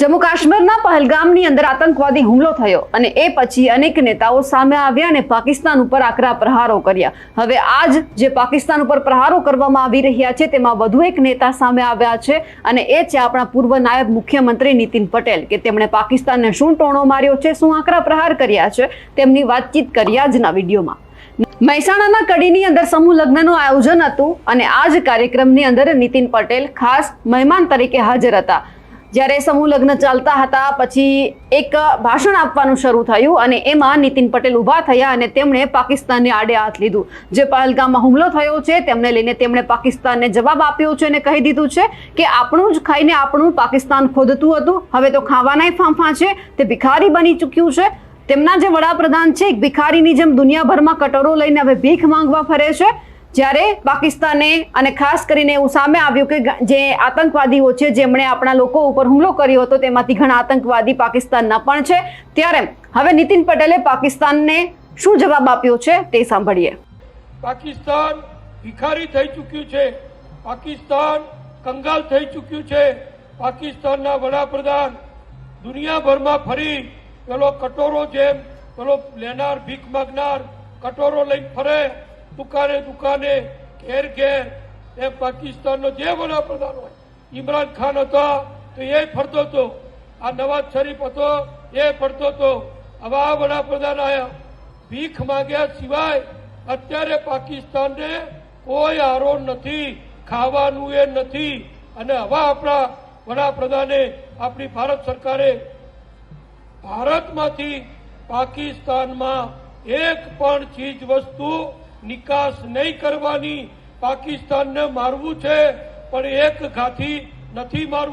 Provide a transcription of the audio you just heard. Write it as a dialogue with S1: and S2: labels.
S1: જમ્મુ કાશ્મીરના પહલગામની અંદર આતંકવાદી હુમલો થયો અને એ પછી અનેક નેતાઓ સામે આવ્યા અને પાકિસ્તાન ઉપર આકરા પ્રહારો કર્યા. હવે આજ જે પાકિસ્તાન ઉપર પ્રહારો કરવામાં આવી રહ્યા છે, તેમાં વધુ એક નેતા સામે આવ્યા છે અને એ છે આપણા પૂર્વ નાયબ મુખ્યમંત્રી નીતિન પટેલ કે તેમણે પાકિસ્તાનને શું ટોણો માર્યો છે, શું આકરા પ્રહાર કર્યા છે, તેમની વાતચીત કરી આજના વિડીયોમાં. મહેસાણાના કડીની અંદર સમૂહ લગ્નનું આયોજન હતું અને આ જ કાર્યક્રમની અંદર નીતિન પટેલ ખાસ મહેમાન તરીકે હાજર હતા. જ્યારે સમૂહ લગ્ન ચાલતા હતા, પછી એક ભાષણ આપવાનું શરૂ થયું અને એમાં નીતિન પટેલ ઊભા થયા અને તેમણે પાકિસ્તાનને આડે હાથ લીધું. જે પહલગામમાં હુમલો થયો છે, તેમને લઈને તેમણે પાકિસ્તાનને જવાબ આપ્યો છે અને કહી દીધું છે કે આપણું જ ખાઈને આપણું પાકિસ્તાન ખોદતું હતું. હવે તો ખાવાનાય ફાંફા છે, તે ભિખારી બની ચૂક્યું છે. તેમના જે વડાપ્રધાન છે, એક ભિખારીની જેમ દુનિયાભરમાં કટોરો લઈને હવે ભીખ માંગવા ફરે છે. જ્યારે પાકિસ્તાને અને ખાસ કરીને એવું સામે આવ્યું કે જે આતંકવાદીઓ છે, જેમણે આપણા લોકો ઉપર હુમલો કર્યો હતો, તેમાંથી ઘણા આતંકવાદી પાકિસ્તાનના પણ છે. ત્યારે હવે નીતિન પટેલે પાકિસ્તાનને શું જવાબ આપ્યો છે તે સાંભળીએ.
S2: પાકિસ્તાન ભિખારી થઈ ચૂક્યું છે. પાકિસ્તાન કંગાલ થઈ ચૂક્યું છે. પાકિસ્તાનના વડાપ્રધાન દુનિયાભરમાં ફરી પેલો કટોરો જેમ પેલો લેનાર, ભીખ માગનાર કટોરો લઈને ફરે. દુકાને દુકાને, ઘેર ઘેર. એ પાકિસ્તાનનો જે વડાપ્રધાન હોય, ઇમરાન ખાન હતા, તો એ ફરતો હતો. આ નવાજ શરીફ હતો, એ ફરતો હતો. આવા વડાપ્રધાન આવ્યા ભીખ માંગ્યા સિવાય અત્યારે પાકિસ્તાનને કોઈ આરો નથી, ખાવાનું એ નથી. અને હવે આપણા વડાપ્રધાને આપણી ભારત સરકારે ભારતમાંથી પાકિસ્તાનમાં એક પણ ચીજ વસ્તુ નિકાસ નહીં કરવાની પાકિસ્તાનને મારવું છે પણ એક ઘાથી નથી મારવું.